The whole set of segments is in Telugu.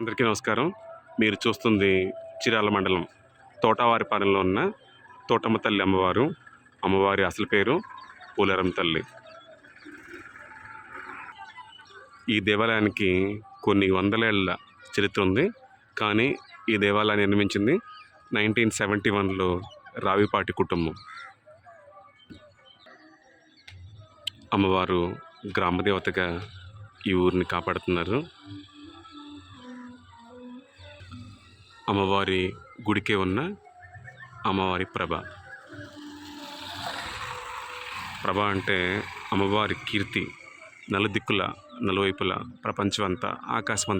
అందరికీ నమస్కారం. మీరు చూస్తుంది చిరాల మండలం. తోటవారిపాలెంలో ఉన్న తోటమ్మ తల్లి అమ్మవారు. అమ్మవారి అసలు పేరు పూలరమ్మ తల్లి. ఈ దేవాలయానికి కొన్ని వందలేళ్ళ చరిత్ర ఉంది. కానీ ఈ దేవాలయాన్ని నిర్మించింది నైన్టీన్ సెవెంటీ వన్లో రావిపాటి కుటుంబం. అమ్మవారు గ్రామదేవతగా ఈ ఊరిని కాపాడుతున్నారు. అమ్మవారి గుడికే ఉన్న అమ్మవారి ప్రభ. ప్రభ అంటే అమ్మవారి కీర్తి. నలుదిక్కుల నలువైపుల ప్రపంచం అంతా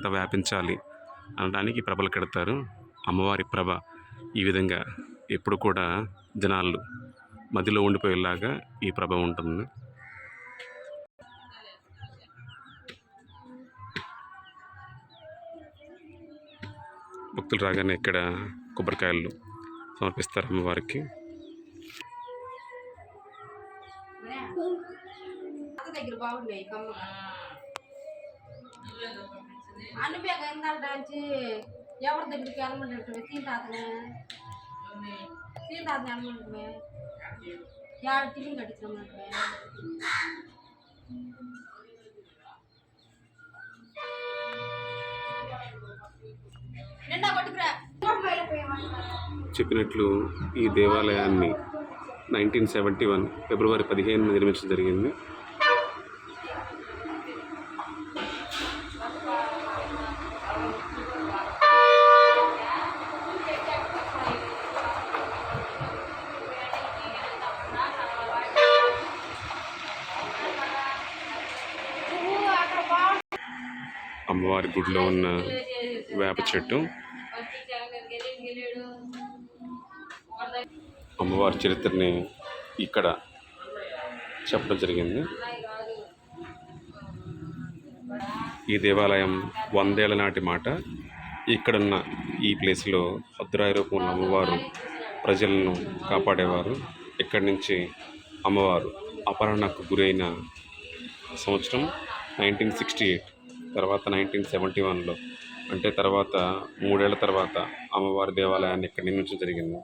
వ్యాపించాలి అనడానికి ప్రభలు కడతారు అమ్మవారి ప్రభ. ఈ విధంగా ఎప్పుడు కూడా జనాలు మదిలో ఉండిపోయేలాగా ఈ ప్రభ ఉంటుంది. భక్తులు రాగానే ఇక్కడ కొబ్బరికాయలు సమర్పిస్తారు అమ్మవారికి. అత్త దగ్గర బాగున్నాయి కమ్మగా అనుపేక ఎందాల్చి ఎవరి దగ్గరికి వెళ్ళమంటే సీతాతనే సీతాతని వెళ్ళమంటే యాడ తిరిగి కట్టించమంటే చెప్పినట్లు ఈ దేవాలయాన్ని నైన్టీన్ సెవెంటీ వన్ ఫిబ్రవరి పదిహేను నిర్మించడం జరిగింది. అమ్మవారి గుడిలో ఉన్న వేప చెట్టు అమ్మవారి చరిత్రని ఇక్కడ చెప్పడం జరిగింది. ఈ దేవాలయం వందేళ్ళ నాటి మాట. ఇక్కడున్న ఈ ప్లేస్లో భద్రాయ రూపంలో అమ్మవారు ప్రజలను కాపాడేవారు. ఇక్కడి నుంచి అమ్మవారు అపహరణకు గురైన సంవత్సరం నైన్టీన్ సిక్స్టీ ఎయిట్ తర్వాత నైన్టీన్ సెవెంటీ వన్లో అంటే తర్వాత మూడేళ్ళ తర్వాత అమ్మవారి దేవాలయాన్ని ఇక్కడ నిర్మించడం జరిగింది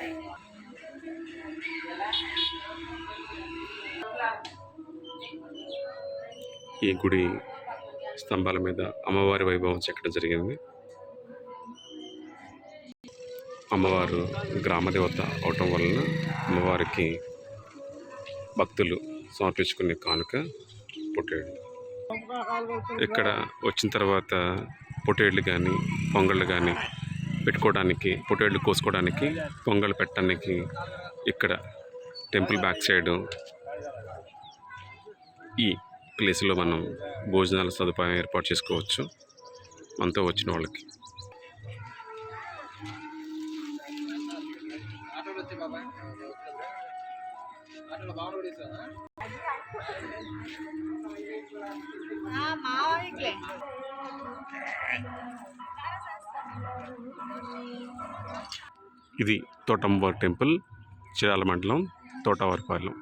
Thank you. ఈ గుడి స్తంభాల మీద అమ్మవారి వైభవం చెక్కడం జరిగింది. అమ్మవారు గ్రామదేవత అవటం వలన అమ్మవారికి భక్తులు సమర్పించుకునే కానుక పొట్టేళ్ళు ఇక్కడ వచ్చిన తర్వాత పొట్టేళ్ళు కానీ పొంగళ్ళు కానీ పెట్టుకోవడానికి పొట్టేళ్ళు కోసుకోవడానికి పొంగళ్ళు పెట్టడానికి ఇక్కడ టెంపుల్ బ్యాక్ సైడ్ ఈ ప్లేస్లో మనం భోజనాల సదుపాయం ఏర్పాటు చేసుకోవచ్చు. మనతో వచ్చిన వాళ్ళకి. ఇది తోటమ్మవారి టెంపుల్ చిరాల మండలం తోటవారిపాలెం.